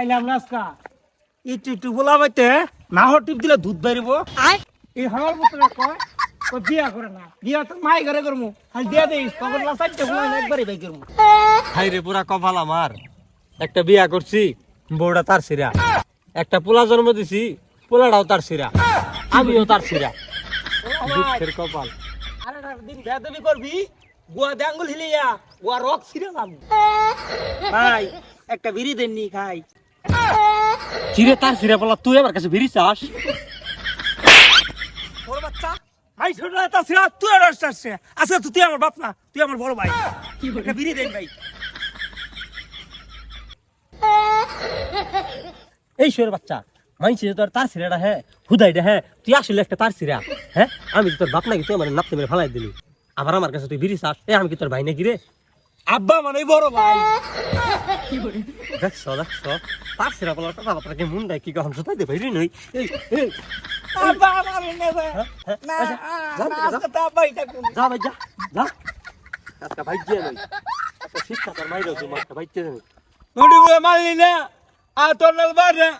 পাইলাম রাস্কা একটু একটু বলা পাইতে না হর টিপ দিলে দুধ বেরিব এই হামার মতো কয় ও বিয়া করে না। বিয়া তো মাই ঘরে করমু খালি দিয়া দিস তখন না চারটে একবারই বাই করমু হাই রে পুরা কপাল আমার। একটা বিয়া করছি বউটা তার সিরা একটা পোলা জন্ম দিছি পোলাটাও তার সিরা আমিও তার সিরা দুঃখের কপাল। আরে দিন বেদবি করবি গুয়া দে আঙ্গুল হিলিয়া গুয়া রক ছিঁড়ে যাব ভাই একটা বিড়ি দেননি খাই। চিরে তার সিরা পোলা তুই আমার কাছে ভিড়ি চাস তোর বাচ্চা। ভাই ছোট তা ছিড়া তুই আর আসছে আচ্ছা তুই আমার বাপ না তুই আমার বড় ভাই। একটা বিড়ি দেন ভাই। এই বাচ্চা তোর তার সিরাটা হ্যাঁ হুদাইটা হ্যাঁ তুই আসলে একটা তার সিরা হ্যাঁ? আমি কি তোর বাপ নাকি তুই আমার নাপতে মেরে ফালাই দিলি। আবার আমার কাছে তুই বিড়ি চাস আমি কি তোর ভাই নাকি রে? আব্বা মানে বড় ভাই। দেখছ দেখছ সিরা পোলা কথা বার্তাকে মন দেয় কি কখন সুতাই দে ভাই রে নই হ্যাঁ, না আচ্ছা, যা। আজকে ভাই যা যা। আজকে ভাই দিয়ে নই। শিক্ষা তোর মাইরেও তুই মাস্টার ভাই দিয়ে নই। নডি বলে মারলি না আর তোর বার না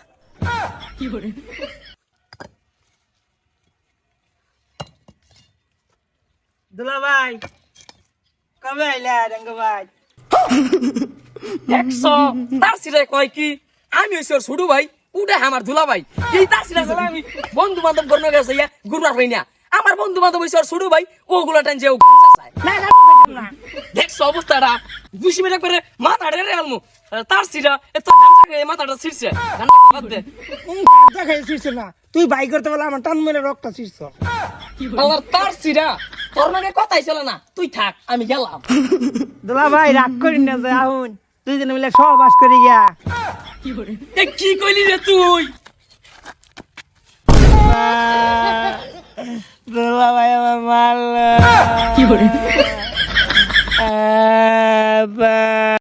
দুলা ভাই কবে আইলা রঙ্গ ভাই? একশো। তার সিরে কয় কি? আমি হইছি ওর ছোট ভাই উঠে আমার দুলা ভাই। এই তার সিরে আমি বন্ধু বান্ধব গর্ণ গেছে ইয়া গুরুবার হই না। আমার বন্ধু বান্ধব হইছে ওর ছোট ভাই ওগুলো টান যে দেখছ অবস্থাটা? বুঝি মেরে করে মাথাটা রে আলমু। তার সিরা এত গাঁজা খেয়ে মাথাটা ছিড়ছে। গাঁজা খাই ছিড়ছ না। তুই বাই করতে বলে আমার টান মেরে রক্ত ছিড়ছ। আমার তার সিরা। তোর মানে কথাই ছিল না। তুই থাক আমি গেলাম। দুলা ভাই রাগ করি না যে আহুন তুই যেন মিলে সহবাস করি গিয়া। কি কইলি রে তুই? দুলা ভাই আমার মাল। কি করে?